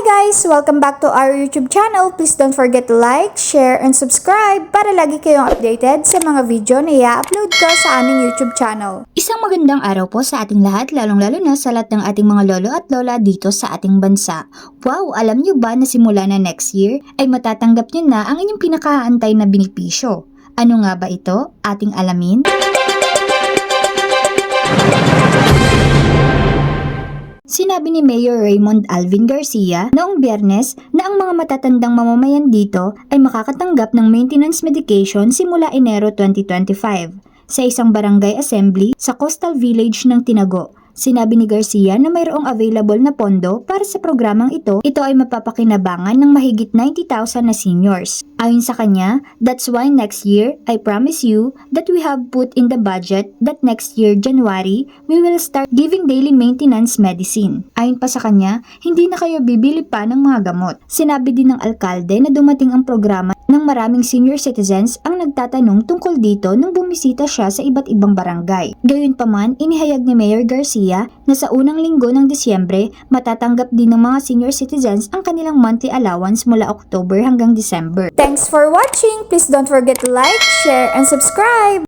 guys! Welcome back to our YouTube channel. Please don't forget to like, share, and subscribe para lagi kayong updated sa mga video na i-upload ko sa aming YouTube channel. Isang magandang araw po sa ating lahat, lalong-lalo na sa lahat ng ating mga lolo at lola dito sa ating bansa. Wow, alam niyo ba na simula na next year ay matatanggap niyo na ang inyong pinakaantay na benepisyo? Ano nga ba ito? Ating alamin? Sinabi ni Mayor Raymond Alvin Garcia noong biyernes na ang mga matatandang mamamayan dito ay makakatanggap ng maintenance medication simula Enero 2025 sa isang barangay assembly sa coastal village ng Tinago. Sinabi ni Garcia na mayroong available na pondo para sa programang ito. Ito ay mapapakinabangan ng mahigit 90,000 na seniors. Ayon sa kanya, that's why next year, I promise you that we have put in the budget that next year, January, we will start giving daily maintenance medicine. Ayon pa sa kanya, hindi na kayo bibili pa ng mga gamot. Sinabi din ng alkalde na dumating ang programa ng maraming senior citizens ang nagtatanong tungkol dito nung bumisita siya sa iba't ibang barangay. Gayunpaman, inihayag ni Mayor Garcia na sa unang linggo ng Disyembre, matatanggap din ng mga senior citizens ang kanilang monthly allowance mula October hanggang December. Thanks for watching! Please don't forget to like, share, and subscribe!